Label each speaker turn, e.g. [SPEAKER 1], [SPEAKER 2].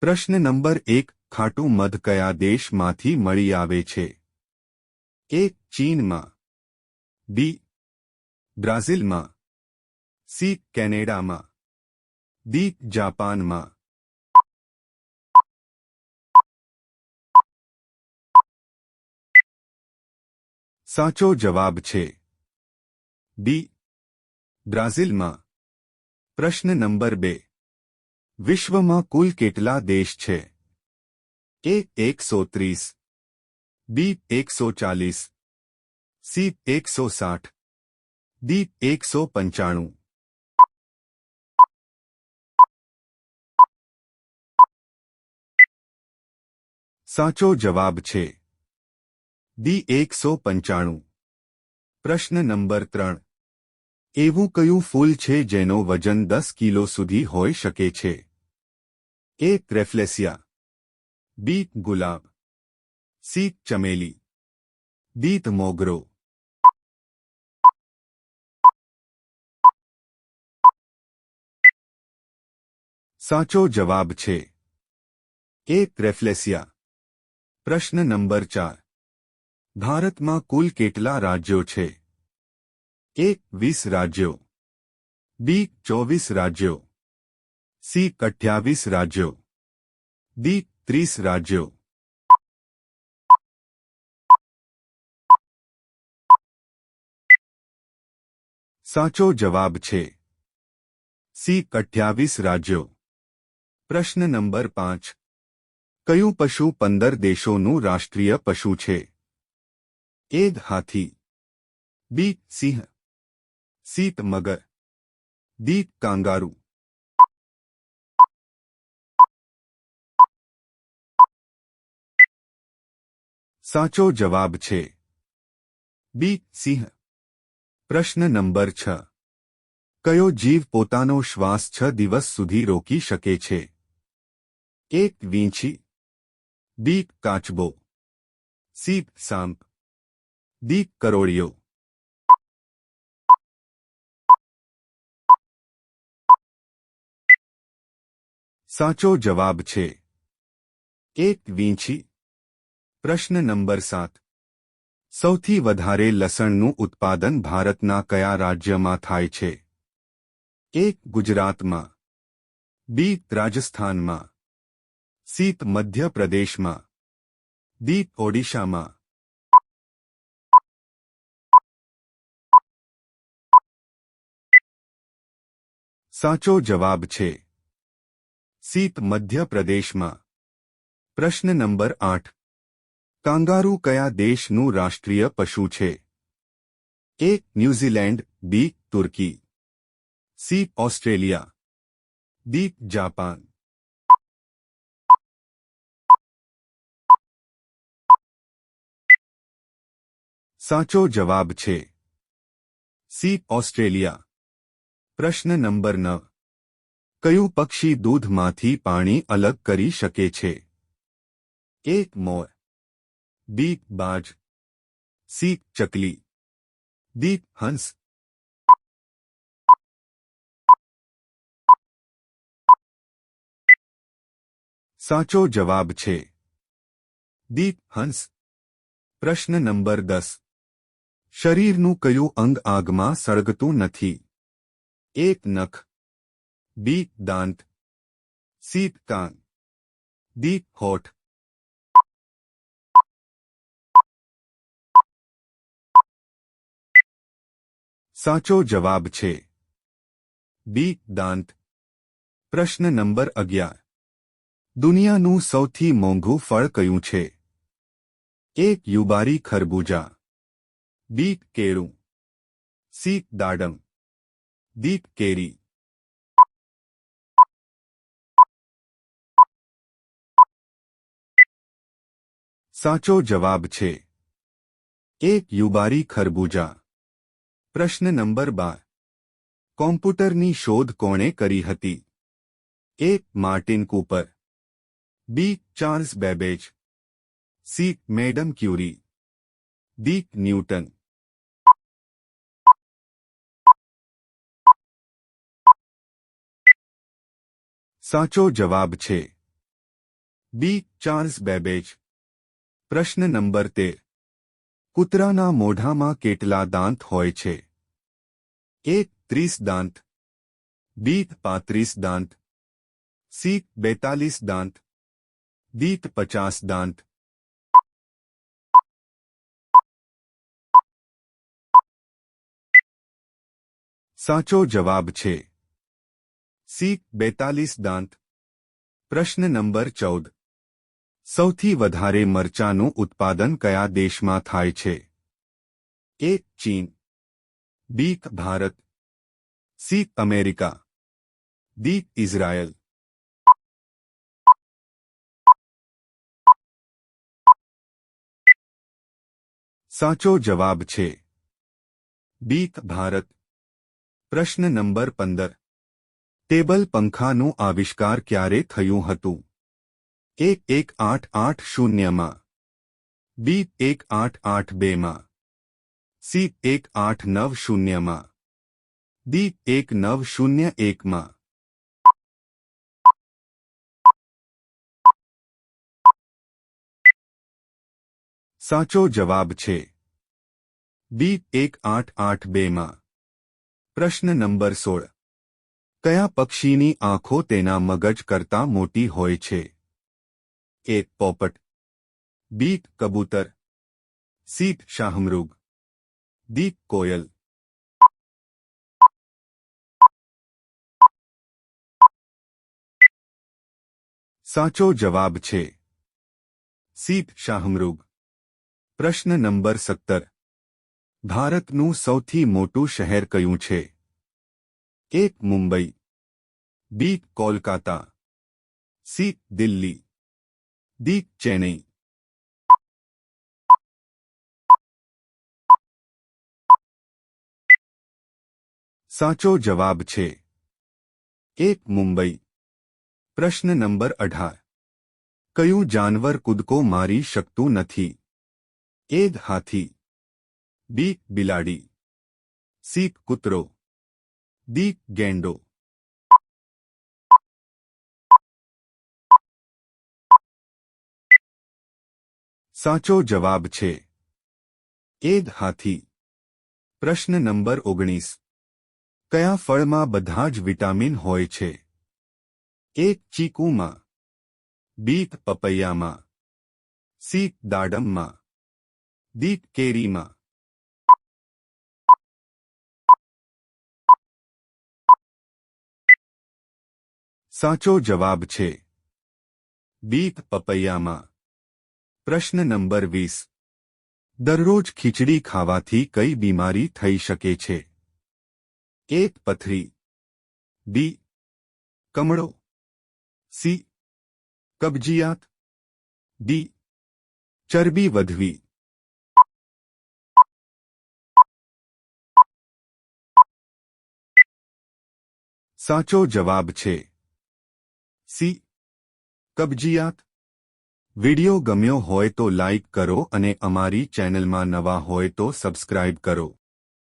[SPEAKER 1] પ્રશ્ન નંબર એક, ખાટું મધ કયા દેશમાંથી મળી આવે છે? એ, ચીનમાં. બી, બ્રાઝિલમાં. સી, કેનેડામાં. દી જાપાનમાં. સાચો જવાબ છે. ડી, બ્રાઝિલમાં. પ્રશ્ન નંબર બે. વિશ્વમાં કુલ કેટલા દેશ છે? એ એકસો ત્રીસ, બી એકસો ચાલીસ, સી એકસો સાઠ, ડી એકસો પંચાણું. સાચો જવાબ છે ડી એકસો પંચાણું. પ્રશ્ન નંબર ત્રણ. એવું કયું ફૂલ છે જેનો વજન દસ કિલો સુધી હોઈ શકે છે? એ ટ્રેફ્લેસિયા બી ગુલાબ સી ચમેલી ડી મોગરો સાચો જવાબ છે એ ટ્રેફ્લેસિયા પ્રશ્ન નંબર ચાર ભારતમાં કુલ કેટલા રાજ્યો છે એ વીસ રાજ્યો બી ચોવીસ રાજ્યો સી અઠ્યાવીસ રાજ્યો. ડી ત્રીસ રાજ્યો. સાચો જવાબ છે. સી અઠ્યાવીસ રાજ્યો. પ્રશ્ન નંબર પાંચ. કયું પશુ પંદર દેશોનું રાષ્ટ્રીય પશુ છે? એ હાથી. બી સિંહ. સીત મગર. D kangaroo. સાચો જવાબ છે બી સિંહ પ્રશ્ન નંબર છ કયો જીવ પોતાનો શ્વાસ છ દિવસ સુધી રોકી શકે છે એક વીંછી બી કાચબો સી સાંપ ડી કરોળિયો સાચો જવાબ છે એક વીંછી પ્રશ્ન નંબર સાત. સૌથી વધારે લસણનું ઉત્પાદન ભારતના કયા રાજ્યમાં થાય છે? એક ગુજરાતમાં. બી, રાજસ્થાનમાં. સીત મધ્યપ્રદેશમાં. દી ઓડિશામાં. સાચો જવાબ છે. સીત મધ્યપ્રદેશમાં. પ્રશ્ન નંબર આઠ. કાંગારૂ કયા દેશનું રાષ્ટ્રીય પશુ છે? A New Zealand. B Turkey. C Australia. D Japan. સાચો જવાબ છે સી ઓસ્ટ્રેલિયા. પ્રશ્ન નંબર નવ. કયું પક્ષી દૂધમાંથી પાણી અલગ કરી શકે છે? એક, મોર. બી બાજ સી ચકલી દી હંસ સાચો જવાબ છે દી હંસ પ્રશ્ન નંબર દસ શરીરનું કયું અંગ આગમાં સળગતું નથી એક નખ બી દાંત સી કાન દી હોઠ સાચો જવાબ છે. બી દાંત. પ્રશ્ન નંબર અગિયાર. દુનિયાનું સૌથી મોંઘું ફળ કયું છે? એક યુબારી ખરબૂજા. બી કેળું. સી દાડમ. દીપ કેરી. સાચો જવાબ છે. એક યુબારી ખરબૂજા. પ્રશ્ન નંબર બાર. કોમ્પ્યુટરની શોધ કોણે કરી હતી? એક Martin Cooper. B. Charles Babbage. C. Madam Curie. D. Newton. સાચો જવાબ છે. બી. Charles Babbage. પ્રશ્ન નંબર તેર. કૂતરાના મોઢામાં કેટલા દાંત હોય છે? એક ત્રીસ દાંત દીત પાંત્રીસ દાંત સી બેતાલીસ દાંત દીત પચાસ દાંત સાચો જવાબ છે સી બેતાલીસ દાંત પ્રશ્ન નંબર ચૌદ સૌથી વધારે મરચાનું ઉત્પાદન કયા દેશમાં થાય છે એ ચીન B Bharat. C America D Israel સાચો જવાબ છે. બી ભારત. પ્રશ્ન નંબર પંદર. ટેબલ પંખાનું આવિષ્કાર ક્યારે થયું હતું? એક એક આઠ આઠ શૂન્યમાં. બી એક આઠ આઠ બેમાં. સી એક આઠ નવ શૂન્યમાં દી એક નવ શૂન્ય એકમાં સાચો જવાબ છે બી એક આઠ આઠ બેમાં પ્રશ્ન નંબર સોળ કયા પક્ષીની આંખો તેના મગજ કરતાં મોટી હોય છે એ પોપટ બી કબૂતર સી શાહમૃગ દી કોયલ સાચો જવાબ છે સી શાહમૃગ પ્રશ્ન નંબર સત્તર ભારતનું સૌથી મોટું શહેર કયું છે એક Mumbai B Kolkata C Delhi D Chennai સાચો જવાબ છે. એક મુંબઈ. પ્રશ્ન નંબર અઢાર. કયું જાનવર કૂદકો મારી શકતું નથી? એ હાથી. બી, બિલાડી. સી, કૂતરો. દી ગેંડો. સાચો જવાબ છે. એદ હાથી. પ્રશ્ન નંબર ઓગણીસ. કયા ફળમાં બધા જ વિટામિન હોય છે? એક ચીકુમાં બી પપૈયામાં સી દાડમમાં દીપ કેરીમાં. સાચો જવાબ છે બી પપૈયામાં. પ્રશ્ન નંબર વીસ. દરરોજ ખીચડી ખાવાથી કઈ બીમારી થઈ શકે છે? એક પથરી. બી. કમળો. સી. કબજિયાત. ડી. ચરબી વધવી. સાચો જવાબ છે. સી. કબજિયાત. વિડિયો ગમ્યો હોય તો લાઇક કરો અને અમારી ચેનલમાં નવા હોય તો સબસ્ક્રાઇબ કરો.